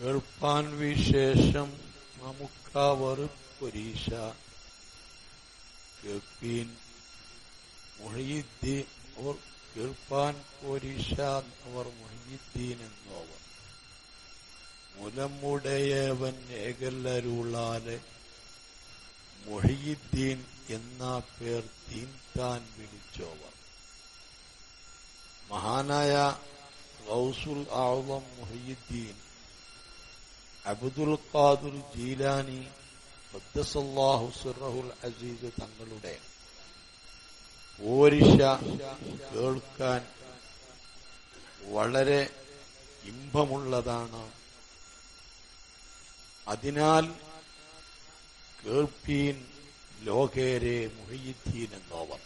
കേൾപ്പാൻ വിശേഷം നമുക്കവറുപ്പൊരീശ. പൊരീശ കേൾപ്പീൻ മൊഴിയുദ്ദീൻ അവർ കേൾപ്പാൻ പൊരീശ അവർ മൊഴിയുദ്ദീൻ എന്നവർ. മുലമുടയവൻ ഏകല്ലരുളാലെ മൊഴിയുദ്ദീൻ എന്ന പേർ തീൻതാൻ വിളിച്ചോവർ. മഹാനായ ഗൗസുൽ ആവം മുഹിയുദ്ദീൻ അബ്ദുൽ ഖാദുൽ ജീലാനി സിറഹുൽ അസീസ് തങ്ങളുടെ ഓരിഷ കേൾക്കാൻ വളരെ ഇമ്പമുള്ളതാണ്. അതിനാൽ കേൾപ്പീൻ ലോകേരെ മുഹയ്യീൻ എന്നോവർ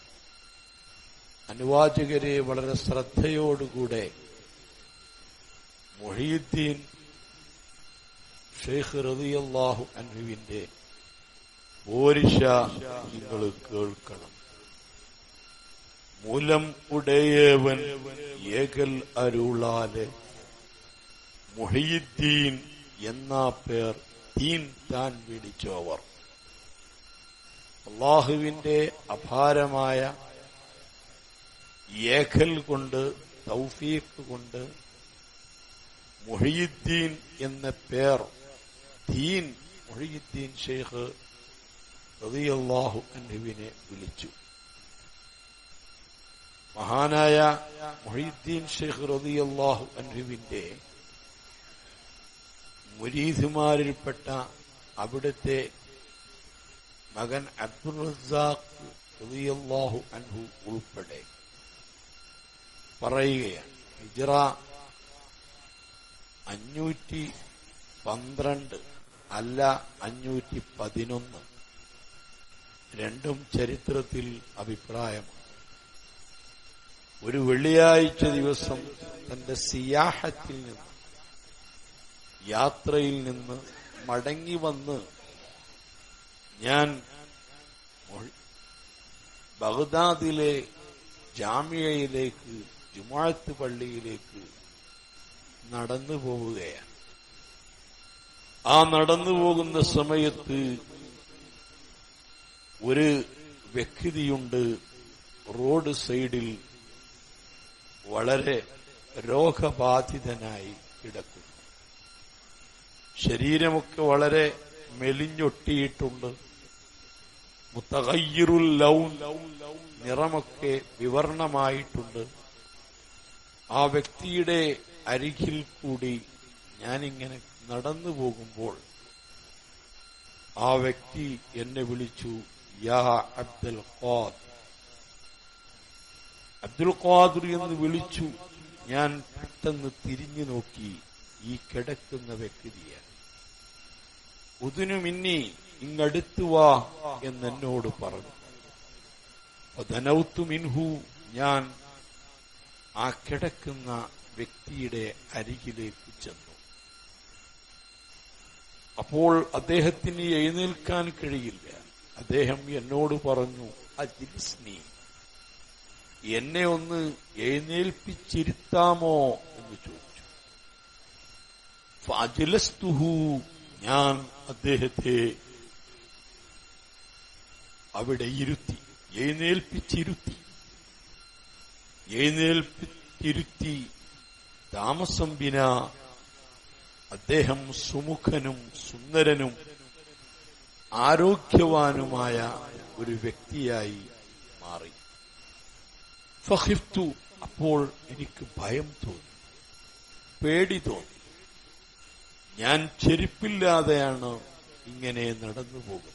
അനുവാചകരെ വളരെ ശ്രദ്ധയോടുകൂടെ മൊഹീദ്ദീൻ ഷെയ്ഖ് റതിയല്ലാഹു അൻഹുവിന്റെ ഓരിഷ നിങ്ങൾ കേൾക്കണം. മൂലം ഉടയവൻ ഏകൽ അരുളാലെ മൊഹീദ്ദീൻ എന്ന പേർ തീൻ താൻ വിളിച്ചോവർ അള്ളാഹുവിന്റെ അപാരമായ ഏകൽ കൊണ്ട് തൗഫീഖ് കൊണ്ട് മൊഹീദ്ദീൻ എന്ന പേർ ദീൻ മൊഴിയുദ്ദീൻ ഷെയ്ഖ് റബിയല്ലാഹു അൻഹുവിനെ വിളിച്ചു. മഹാനായ മൊഹീദ്ദീൻ ഷെയ്ഖ് റബിയല്ലാഹു അൻഹുവിന്റെ മുരീദുമാരിൽപ്പെട്ട അവിടുത്തെ മകൻ അബ്ദുൾ റസാഖ് റബിയല്ലാഹു അൻഹു ഉൾപ്പെടെ പറയുകയാണ്. ഹിജറ അഞ്ഞൂറ്റി പന്ത്രണ്ട് അല്ല അഞ്ഞൂറ്റി പതിനൊന്ന് രണ്ടും ചരിത്രത്തിൽ അഭിപ്രായമാണ്. ഒരു വെള്ളിയാഴ്ച ദിവസം തന്റെ സിയാഹത്തിൽ നിന്ന് യാത്രയിൽ നിന്ന് മടങ്ങി വന്ന് ഞാൻ ബഗ്ദാദിലെ ജാമ്യയിലേക്ക് ജുമാഴത്ത് പള്ളിയിലേക്ക് നടന്നു പോവുകയാണ്. ആ നടന്നു പോകുന്ന സമയത്ത് ഒരു വ്യക്തിയുണ്ട് റോഡ് സൈഡിൽ വളരെ രോഗബാധിതനായി കിടക്കുന്നു. ശരീരമൊക്കെ വളരെ മെലിഞ്ഞൊട്ടിയിട്ടുണ്ട്. മുത്തകയ്യറുൽ ലൗൻ നിറമൊക്കെ വിവർണമായിട്ടുണ്ട്. ആ വ്യക്തിയുടെ അരികിൽ കൂടി ഞാനിങ്ങനെ നടന്നു പോകുമ്പോൾ ആ വ്യക്തി എന്നെ വിളിച്ചു യാ അബ്ദുൽ ഖാദ് അബ്ദുൽ ഖാദർ എന്ന് വിളിച്ചു. ഞാൻ പെട്ടെന്ന് തിരിഞ്ഞു നോക്കി ഈ കിടക്കുന്ന വ്യക്തിയാണ്. ഉദിനു മിന്നി ഇങ്ങടുത്തു വാ എന്നെന്നോട് പറഞ്ഞു. ധനൗത്തു മിൻഹു ഞാൻ ആ കിടക്കുന്ന വ്യക്തിയുടെ അരികിലേക്ക് ചെന്നു. അപ്പോൾ അദ്ദേഹത്തിന് എഴുന്നേൽക്കാൻ കഴിയില്ല. അദ്ദേഹം എന്നോട് പറഞ്ഞു അജിസ്നി എന്നെ ഒന്ന് എഴുന്നേൽപ്പിച്ചിരുത്താമോ? എന്ന് ചോദിച്ചു. അജിലസ്തുഹു ഞാൻ അദ്ദേഹത്തെ അവിടെ ഇരുത്തി എഴുന്നേൽപ്പിച്ചിരുത്തി എഴുന്നേൽപ്പിച്ചിരുത്തി. താമസം വിന അദ്ദേഹം സുമുഖനും സുന്ദരനും ആരോഗ്യവാനുമായ ഒരു വ്യക്തിയായി മാറി. ഫഹിഫ്തു അപ്പോൾ എനിക്ക് ഭയം തോന്നി. പേടി തോന്നി. ഞാൻ ചെരുപ്പില്ലാതെയാണ് ഇങ്ങനെ നടന്നു പോകുന്നത്.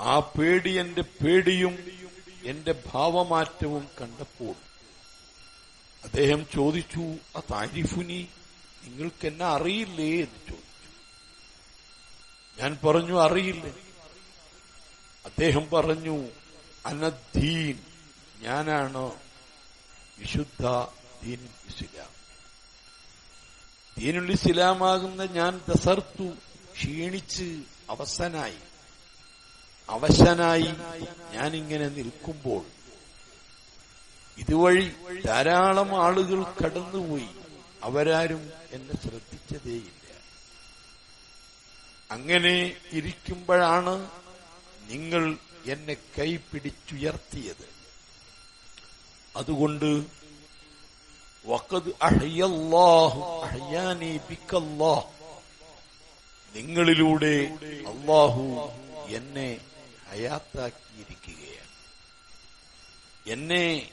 ആ പേടി എന്റെ പേടിയും എന്റെ ഭാവമാറ്റവും കണ്ടപ്പോൾ അദ്ദേഹം ചോദിച്ചു ആ താരിഫുനി നിങ്ങൾക്ക് എന്നെ അറിയില്ലേ? എന്ന് ചോദിച്ചു. ഞാൻ പറഞ്ഞു അറിയില്ല. അദ്ദേഹം പറഞ്ഞു അനദ്ദീൻ ഞാനാണ് വിശുദ്ധ ദീൻ ഇസ്ലാം. ദീനുൽ ഇസ്ലാമാകുന്ന ഞാൻ ദസർത്തു ക്ഷീണിച്ച് അവസനായി അവശനായി ഞാനിങ്ങനെ നിൽക്കുമ്പോൾ ഇതുവഴി ധാരാളം ആളുകൾ കടന്നുപോയി. അവരാരും എന്നെ ശ്രദ്ധിച്ചതേയില്ല. അങ്ങനെ ഇരിക്കുമ്പോഴാണ് നിങ്ങൾ എന്നെ കൈപിടിച്ചുയർത്തിയത്. അതുകൊണ്ട് നിങ്ങളിലൂടെ അള്ളാഹു എന്നെ ഹയാത്താക്കിയിരിക്കുകയാണ്. എന്നെ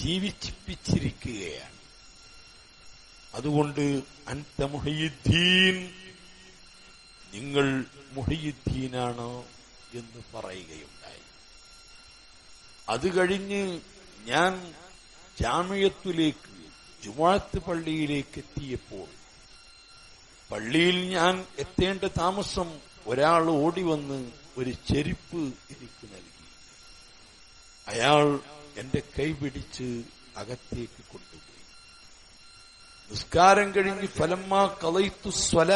ജീവിച്ചിപ്പിച്ചിരിക്കുകയാണ്. അതുകൊണ്ട് അൻത മുഹയുദ്ദീൻ നിങ്ങൾ മുഹയുദ്ദീനാണ് എന്ന് പറയുകയുണ്ടായി. അത് കഴിഞ്ഞ് ഞാൻ ജാമ്യത്തിലേക്ക് ജുമാത്ത് പള്ളിയിലേക്ക് എത്തിയപ്പോൾ പള്ളിയിൽ ഞാൻ എത്തേണ്ട താമസം ഒരാൾ ഓടി വന്ന് ഒരു ചെരുപ്പ് എനിക്ക് നൽകി. അയാൾ എന്റെ കൈ പിടിച്ച് അകത്തേക്ക് കൊണ്ടുപോയി. നിസ്കാരം കഴിഞ്ഞ് ഫലമ്മ കളയിത്തു സ്വല.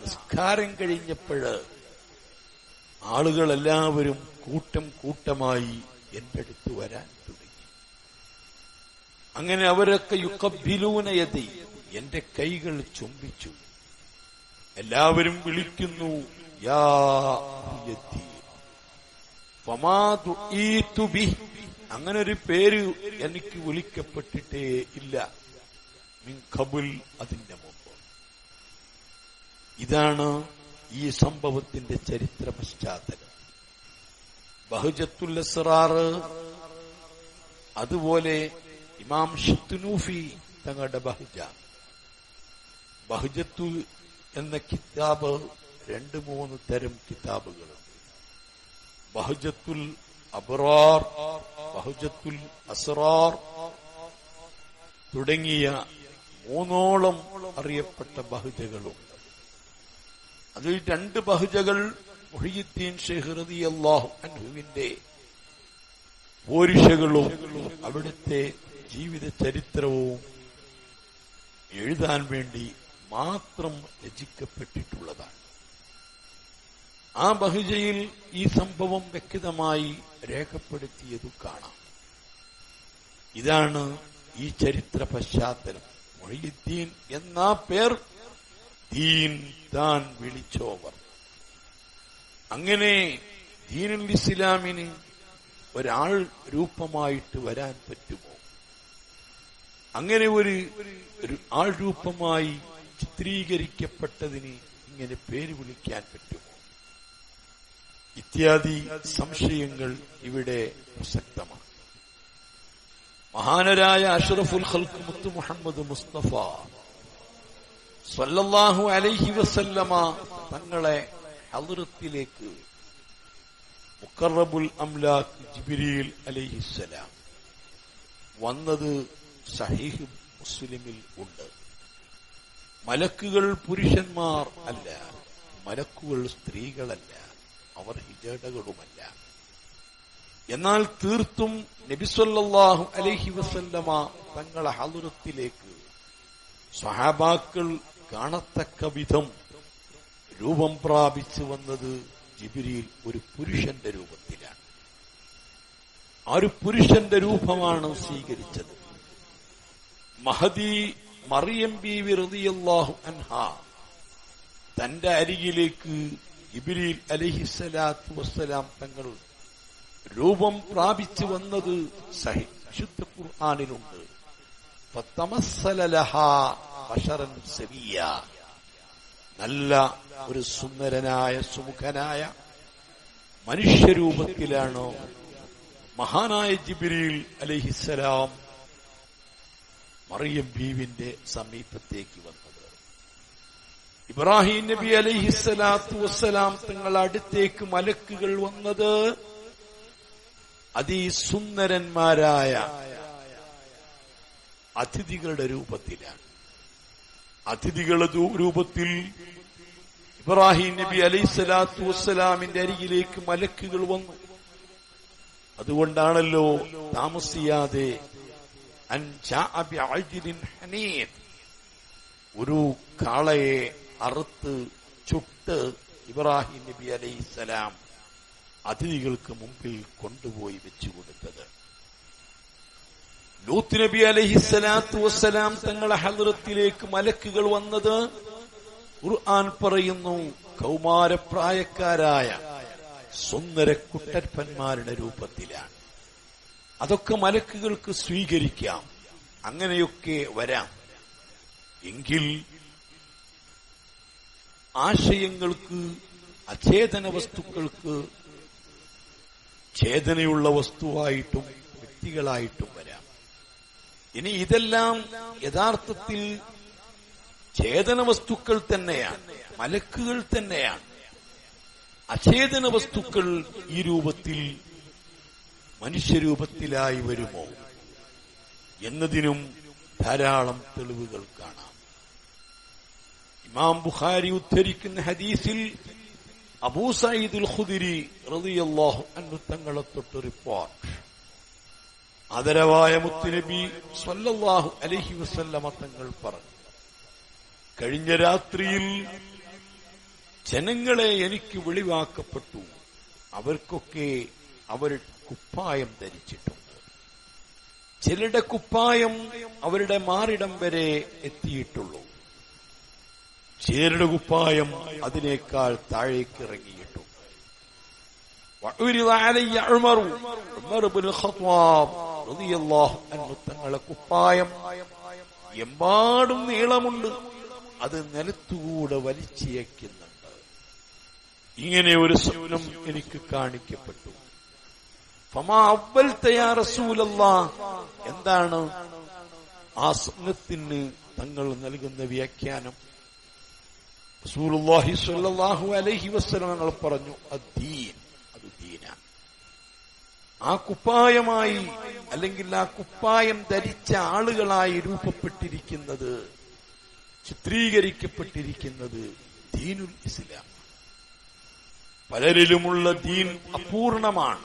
നിസ്കാരം കഴിഞ്ഞപ്പോഴ് ആളുകളെല്ലാവരും കൂട്ടം കൂട്ടമായി എന്റെ അടുത്ത് വരാൻ തുടങ്ങി. അങ്ങനെ അവരൊക്കെ യുക്കബിലൂനയതി എന്റെ കൈകൾ ചുംബിച്ചു എല്ലാവരും വിളിക്കുന്നു യാ അങ്ങനെ ഒരു പേര് എനിക്ക് വിളിക്കപ്പെട്ടിട്ടേ ഇല്ല. കബുൽ അതിന്റെ മുമ്പ്. ഇതാണ് ഈ സംഭവത്തിന്റെ ചരിത്ര പശ്ചാത്തലം. ബഹുജത്തുൽ അസ്റാർ അതുപോലെ ഇമാം ഷിത്തുനൂഫി തങ്ങളുടെ ബഹുജ. ബഹുജത്തു എന്ന കിതാബ് രണ്ട് മൂന്ന് തരം കിതാബുകളുണ്ട്. ബഹുജത്തുൽ അബ്റാർ ബഹുജത്തുൽ അസ്റാർ തുടങ്ങിയ മൂന്നോളം അറിയപ്പെട്ട ബഹുജകളുണ്ട് അതിൽ രണ്ട് ബഹുജകൾ മുഹിയുദ്ദീൻ ഷെഹ്റദി അള്ളാഹു അൻഹുവിന്റെ പോരിഷകളും അവിടുത്തെ ജീവിത ചരിത്രവും എഴുതാൻ വേണ്ടി മാത്രം രചിക്കപ്പെട്ടിട്ടുള്ളതാണ്. ആ ബഹുജയിൽ ഈ സംഭവം വ്യക്തമായി രേഖപ്പെടുത്തിയതു കാണാം. ഇതാണ് ഈ ചരിത്ര പശ്ചാത്തലം. മൊഹീദ്ദീൻ എന്ന പേർ? ദീൻ താൻ വിളിച്ചോവർ. അങ്ങനെ ദീനുൽ ഇസ്ലാമിന് ഒരാൾ രൂപമായിട്ട് വരാൻ പറ്റുമോ? അങ്ങനെ ഒരു ആൾ രൂപമായി ചിത്രീകരിക്കപ്പെട്ടതിന് ഇങ്ങനെ പേര് വിളിക്കാൻ പറ്റുമോ? ഇത്യാദി സംശയങ്ങൾ ഇവിടെ പ്രസക്തമാണ്. മഹാനരായ അഷറഫുൽ ഖൽക്ക് മുത്ത് മുഹമ്മദ് മുസ്തഫ സല്ലല്ലാഹു അലൈഹി വസല്ലമ തങ്ങളെ ഹലുറത്തിലേക്ക് മുക്കറബുൽ അംലാഖ് ജിബിരിയിൽ അലൈഹിസ്സലാം വന്നത് സഹീഹ് മുസ്ലിമിൽ ഉണ്ട്. മലക്കുകൾ പുരുഷന്മാർ അല്ല മലക്കുകൾ സ്ത്രീകളല്ല. അവർ ഹിജടകളുമല്ല എന്നാൽ തീർത്തും നബിസ്വല്ലാഹു അലഹി വസല്ലമ തങ്ങളെ ഹലുരത്തിലേക്ക് സ്വഹാബാക്കൾ കാണത്തക്ക വിധം രൂപം പ്രാപിച്ചു വന്നത് ജിബിരിയിൽ ഒരു പുരുഷന്റെ രൂപത്തിലാണ്. ആ ഒരു പുരുഷന്റെ രൂപമാണ് സ്വീകരിച്ചത്. മഹദി മറിയം ബി റളിയല്ലാഹു അൻഹ തന്റെ അരികിലേക്ക് ഇബിരിൽ അലഹിസലാത്തു വസ്സലാം തങ്ങൾ രൂപം പ്രാപിച്ചു വന്നത് സഹി വിശുദ്ധ ഖുർആാനിലുണ്ട്. നല്ല ഒരു സുന്ദരനായ സുമുഖനായ മനുഷ്യരൂപത്തിലാണ് മഹാനായ ജിബിരിയിൽ അലഹിസലാം മറിയം ബീവിന്റെ സമീപത്തേക്ക് വന്നത് ഇബ്രാഹിം നബി അലഹിസ്സലാത്തു വസ്സലാം തങ്ങൾ അടുത്തേക്ക് മലക്കുകൾ വന്നത് അതിസുന്ദരന്മാരായ അതിഥികളുടെ രൂപത്തിലാണ്. അതിഥികളുടെ രൂപത്തിൽ ഇബ്രാഹിം നബി അലൈഹിസ്സലാത്തു വസ്സലാമിന്റെ അരികിലേക്ക് മലക്കുകൾ വന്നു. അതുകൊണ്ടാണല്ലോ താമസിയാതെ ഒരു കാളയെ അറുത്ത് ചുട്ട് ഇബ്രാഹിം നബി അലൈഹിസ്സലാം അതിഥികൾക്ക് മുമ്പിൽ കൊണ്ടുപോയി വെച്ചു കൊടുത്തത്. ലൂത്ത് നബി അലഹിസ്സലാത്തു വസ്സലാം തങ്ങളെ ഹലറത്തിലേക്ക് മലക്കുകൾ വന്നത് ഖുർആൻ പറയുന്നു കൗമാരപ്രായക്കാരായ സുന്ദര കുട്ടപ്പന്മാരുടെ രൂപത്തിലാണ്. അതൊക്കെ മലക്കുകൾക്ക് സ്വീകരിക്കാം. അങ്ങനെയൊക്കെ വരാം. എങ്കിൽ ആശയങ്ങൾക്ക് അചേതന വസ്തുക്കൾക്ക് ചേതനയുള്ള വസ്തുവായിട്ടും വ്യക്തികളായിട്ടും വരാം. ഇനി ഇതെല്ലാം യഥാർത്ഥത്തിൽ ചേതന വസ്തുക്കൾ തന്നെയാണ് മലക്കുകൾ തന്നെയാണ്. അചേതന വസ്തുക്കൾ ഈ രൂപത്തിൽ മനുഷ്യരൂപത്തിലായി വരുമോ എന്നതിനും ധാരാളം തെളിവുകൾ കാണാം. ഇമാം ബുഖാരി ഉദ്ധരിക്കുന്ന ഹദീസിൽ അബൂ സയ്യിദുൽ ഖുദിരി റളിയല്ലാഹു അൻഹു തങ്ങളെ തൊട്ട് റിപ്പോർട്ട്. ആദരവായ മുത്തുനബി സ്വല്ലല്ലാഹു അലൈഹി വസല്ലമ തങ്ങൾ പറഞ്ഞു കഴിഞ്ഞ രാത്രിയിൽ ജനങ്ങളെ എനിക്ക് വെളിവാക്കപ്പെട്ടു. അവർക്കൊക്കെ അവർ കുപ്പായം ധരിച്ചിട്ടുണ്ട്. ചിലരുടെ കുപ്പായം അവരുടെ മാറിടം വരെ എത്തിയിട്ടുള്ളൂ. ചേരുടെ കുപ്പായം അതിനേക്കാൾ താഴേക്ക് ഇറങ്ങിയിട്ടു തങ്ങളെ കുപ്പായം. എമ്പാടും നീളമുണ്ട്. അത് നിലത്തുകൂടെ വലിച്ചിയക്കുന്നുണ്ട് ഇങ്ങനെ ഒരു സ്വപ്നം എനിക്ക് കാണിക്കപ്പെട്ടു. എന്താണ് ആ സ്വപ്നത്തിന് തങ്ങൾ നൽകുന്ന വ്യാഖ്യാനം? റസൂലുള്ളാഹി സ്വല്ലല്ലാഹു അലൈഹി വസല്ലം തങ്ങൾ പറഞ്ഞു അദ്ദീൻ ആ കുപ്പായമായി അല്ലെങ്കിൽ ആ കുപ്പായം ധരിച്ച ആളുകളായി രൂപപ്പെട്ടിരിക്കുന്നത് ചിത്രീകരിക്കപ്പെട്ടിരിക്കുന്നത് ദീനുൽ ഇസ്ലാം. പലരിലുമുള്ള ദീൻ അപൂർണമാണ്.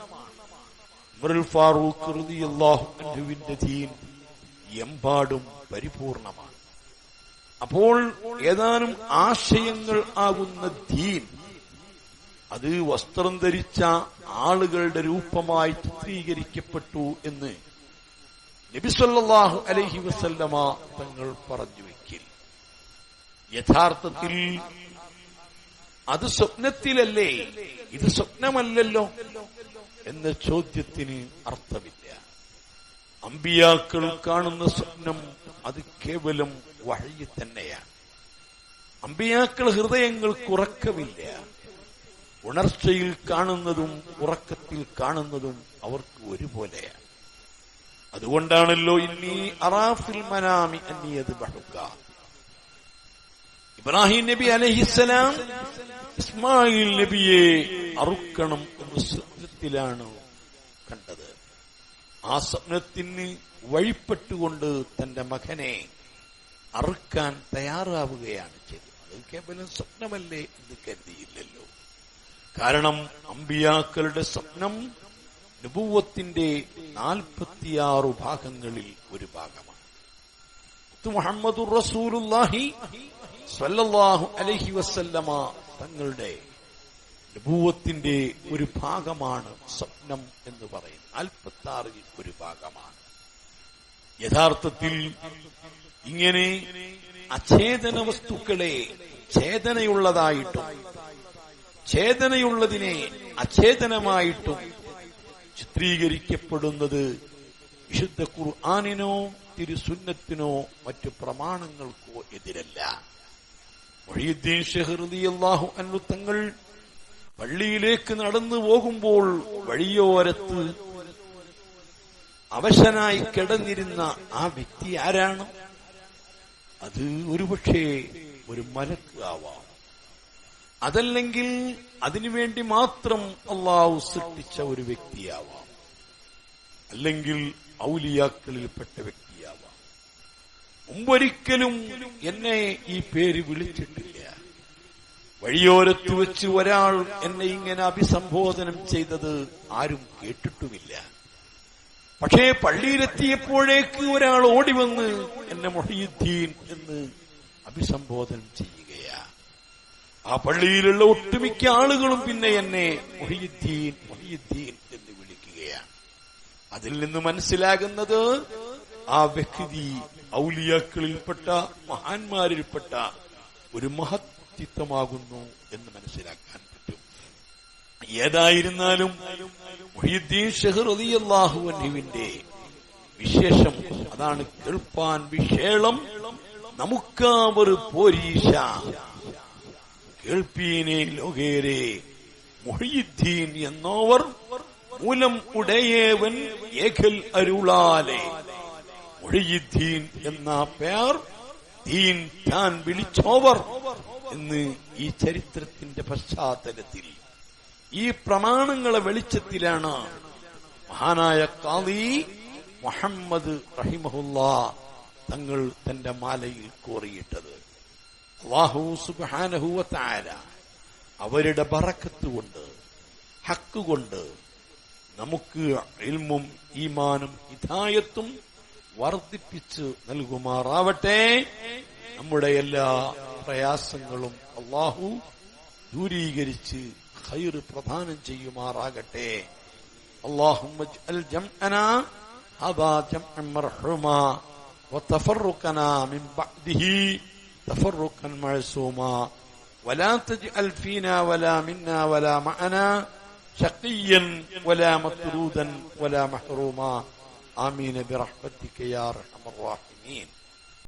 ഫാറൂഖ് ദീൻ എമ്പാടും പരിപൂർണമാണ്. അപ്പോൾ ഏതാനും ആശയങ്ങൾ ആകുന്ന ദീൻ അത് വസ്ത്രം ധരിച്ച ആളുകളുടെ രൂപമായി ചിത്രീകരിക്കപ്പെട്ടു എന്ന് നബിസല്ലാഹു അലഹി വസല്ലമ തങ്ങൾ പറഞ്ഞു വെക്കിൽ. യഥാർത്ഥത്തിൽ അത് സ്വപ്നത്തിലല്ലേ? ഇത് സ്വപ്നമല്ലല്ലോ? എന്ന ചോദ്യത്തിന് അർത്ഥമില്ല. അമ്പിയാക്കൾ കാണുന്ന സ്വപ്നം അത് കേവലം വഴി തന്നെയാണ്. അമ്പിയാക്കൾ ഹൃദയങ്ങൾക്ക് ഉറക്കമില്ല ഉണർച്ചയിൽ കാണുന്നതും ഉറക്കത്തിൽ കാണുന്നതും അവർക്ക് ഒരുപോലെയാണ്. അതുകൊണ്ടാണല്ലോ ഇന്നീ അറാഫിൽ മനാമി അന്നിയത് ബഹുക്ക ഇബ്രാഹിം നബി അലഹിസലാം ഇസ്മായിൽ നബിയെ അറുക്കണം എന്ന സ്വപ്നത്തിലാണ് കണ്ടത്. ആ സ്വപ്നത്തിന് വഴിപ്പെട്ടുകൊണ്ട് തന്റെ മകനെ അറുക്കാൻ തയ്യാറാവുകയാണ് ചെയ്തത്. അത് കേവലം സ്വപ്നമല്ലേ എന്ന് കരുതിയില്ലല്ലോ. കാരണം അമ്പിയാക്കളുടെ സ്വപ്നം നുപൂവത്തിന്റെ നാൽപ്പത്തിയാറു ഭാഗങ്ങളിൽ ഒരു ഭാഗമാണ്. മുഹമ്മദ് റസൂലുല്ലാഹി സ്വല്ലല്ലാഹു അലൈഹി വസല്ലമ തങ്ങളുടെ നുപൂവത്തിന്റെ ഒരു ഭാഗമാണ് സ്വപ്നം എന്ന് പറയുന്നത്. നാൽപ്പത്തി ആറിൽ ഒരു ഭാഗമാണ്. യഥാർത്ഥത്തിൽ ഇങ്ങനെ അചേതന വസ്തുക്കളെ ചേതനയുള്ളതായിട്ടും ചേതനയുള്ളതിനെ അചേതനമായിട്ടും ചിത്രീകരിക്കപ്പെടുന്നത് വിശുദ്ധ ഖുർആാനിനോ തിരുസുന്നത്തിനോ മറ്റു പ്രമാണങ്ങൾക്കോ എതിരല്ല. മൊഹീദ്ദീൻ ഷെഹ്റിയാഹു അള്ളാഹു തങ്ങൾ പള്ളിയിലേക്ക് നടന്നു പോകുമ്പോൾ വഴിയോരത്ത് അവശനായി കിടന്നിരുന്ന ആ വ്യക്തി ആരാണ്? അത് ഒരുപക്ഷേ ഒരു മലക്ക് ആവാം. അതല്ലെങ്കിൽ അതിനുവേണ്ടി മാത്രം അള്ളാഹു സൃഷ്ടിച്ച ഒരു വ്യക്തിയാവാം. അല്ലെങ്കിൽ ഔലിയാക്കളിൽപ്പെട്ട വ്യക്തിയാവാം. മുമ്പൊരിക്കലും എന്നെ ഈ പേര് വിളിച്ചിട്ടില്ല. വഴിയോരത്ത് വെച്ച് ഒരാൾ എന്നെ ഇങ്ങനെ അഭിസംബോധനം ചെയ്തത് ആരും കേട്ടിട്ടുമില്ല. പക്ഷേ പള്ളിയിലെത്തിയപ്പോഴേക്ക് ഒരാൾ ഓടി വന്ന് എന്നെ മൊഹീദ്ദീൻ എന്ന് അഭിസംബോധന ചെയ്യുകയാ. ആ പള്ളിയിലുള്ള ഒട്ടുമിക്ക ആളുകളും പിന്നെ എന്നെ മൊഹീദ്ദീൻ മൊഹീദ്ദീൻ എന്ന് വിളിക്കുകയാണ് അതിൽ നിന്ന് മനസ്സിലാകുന്നത് ആ വ്യക്തി ഔലിയാക്കളിൽപ്പെട്ട മഹാന്മാരിൽപ്പെട്ട ഒരു മഹത്വമാകുന്നു എന്ന് മനസ്സിലാക്കാൻ ഏതായിരുന്നാലും അൻഹുവിന്റെ വിശേഷം അതാണ് കേൾപ്പാൻ വിശേളം നമുക്കാവർ പോരീഷ കേൾപ്പീനെ ലോകേരെ മൊഴിയുദ്ദീൻ എന്നോവർ മൂലം ഉടയേവൻ ഏകൽ അരുളാലെ. മൊഴിയുദ്ദീൻ എന്ന പേർ ദീൻ താൻ വിളിച്ചോവർ എന്ന് ഈ ചരിത്രത്തിന്റെ പശ്ചാത്തലത്തിൽ ഈ പ്രമാണങ്ങളെ വെളിച്ചത്തിലാണ് മഹാനായ കാളി മുഹമ്മദ് റഹിമഹുല്ല തങ്ങൾ തന്റെ മാലയിൽ കോറിയിട്ടത്. അള്ളാഹു അവരുടെ ബറക്കത്ത് കൊണ്ട് ഹക്ക് കൊണ്ട് നമുക്ക് ഇൽമും ഈമാനും ഹിതായത്തും വർദ്ധിപ്പിച്ച് നൽകുമാറാവട്ടെ. നമ്മുടെ എല്ലാ പ്രയാസങ്ങളും അള്ളാഹു ദൂരീകരിച്ച് ഖൈർ പ്രദാനം ചെയ്യുമാറാകട്ടെ اللهم اجعل جمعنا هذا جمع مرحوما وتفرقنا من بعده تفرقا معصوما ولا تجعل فينا ولا منا ولا معنا شقيا ولا مطرودا ولا محروما آمين برحمتك يا أرحم الراحمين